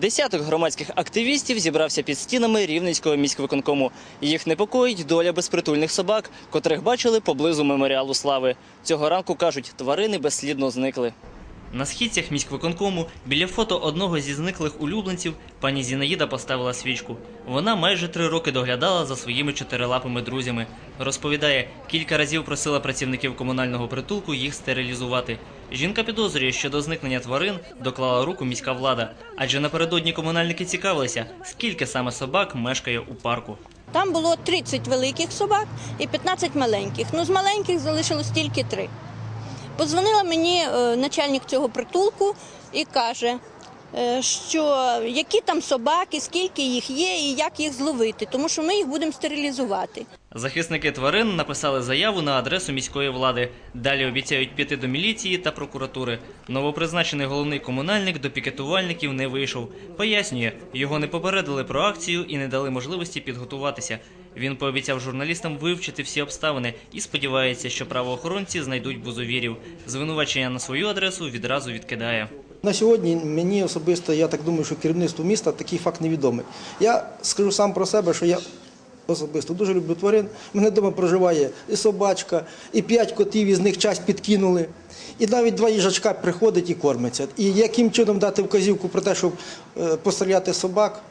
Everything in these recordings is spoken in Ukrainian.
Десяток громадських активістів зібрався під стінами Рівненського міськвиконкому. Їх непокоїть доля безпритульних собак, котрих бачили поблизу меморіалу слави. Цього ранку кажуть, тварини безслідно зникли. На східцях міськвиконкому біля фото одного зі зниклих улюбленців пані Зінаїда поставила свічку. Вона майже три роки доглядала за своїми чотирилапими друзями. Розповідає, кілька разів просила працівників комунального притулку їх стерилізувати. Жінка підозрює, що до зникнення тварин доклала руку міська влада, адже напередодні комунальники цікавилися, скільки саме собак мешкає у парку. Там було 30 великих собак і 15 маленьких. Ну, з маленьких залишилось тільки три. Подзвонила мені е, начальник цього притулку і каже, е, що які там собаки, скільки їх є і як їх зловити, тому що ми їх будемо стерилізувати. Захисники тварин написали заяву на адресу міської влади. Далі обіцяють піти до міліції та прокуратури. Новопризначений головний комунальник до пікетувальників не вийшов. Пояснює, його не попередили про акцію і не дали можливості підготуватися. Він пообіцяв журналістам вивчити всі обставини і сподівається, що правоохоронці знайдуть бузовірів. Звинувачення на свою адресу відразу відкидає. На сьогодні мені особисто, я так думаю, що керівництву міста такий факт невідомий. Я скажу сам про себе, що я особисто дуже люблю тварин. У мене вдома проживає і собачка, і п'ять котів, із них часть підкинули. І навіть два їжачка приходять і кормиться. І яким чином дати вказівку про те, щоб е, постріляти собак,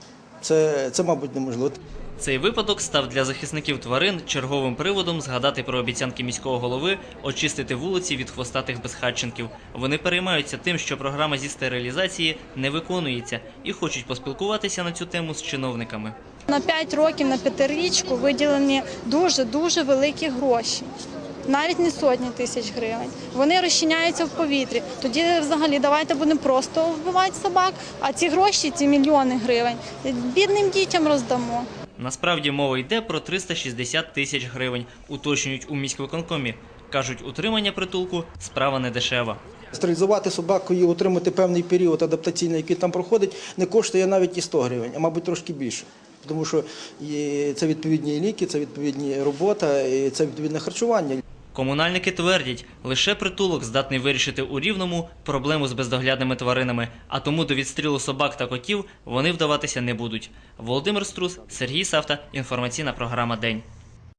це, це мабуть, неможливо. Цей випадок став для захисників тварин черговим приводом згадати про обіцянки міського голови очистити вулиці від хвостатих безхатченків. Вони переймаються тим, що програма зі стерилізації не виконується, і хочуть поспілкуватися на цю тему з чиновниками. На 5 років на п'ятирічку виділені дуже дуже великі гроші. Навіть не сотні тисяч гривень. Вони розчиняються в повітрі. Тоді взагалі давайте будемо просто вбивати собак, а ці гроші, ці мільйони гривень, бідним дітям роздамо. Насправді мова йде про 360 тисяч гривень, уточнюють у міськвиконкомі. Кажуть, утримання притулку справа не дешева. Стерилізувати собаку і отримати певний період адаптаційний, який там проходить, не коштує навіть і 100 гривень, а мабуть трошки більше. Тому що це відповідні ліки, це відповідні робота, це відповідне харчування. Комунальники твердять, лише притулок здатний вирішити у рівному проблему з бездоглядними тваринами, а тому до відстрілу собак та котів вони вдаватися не будуть. Володимир Струс, Сергій Савта, інформаційна програма День.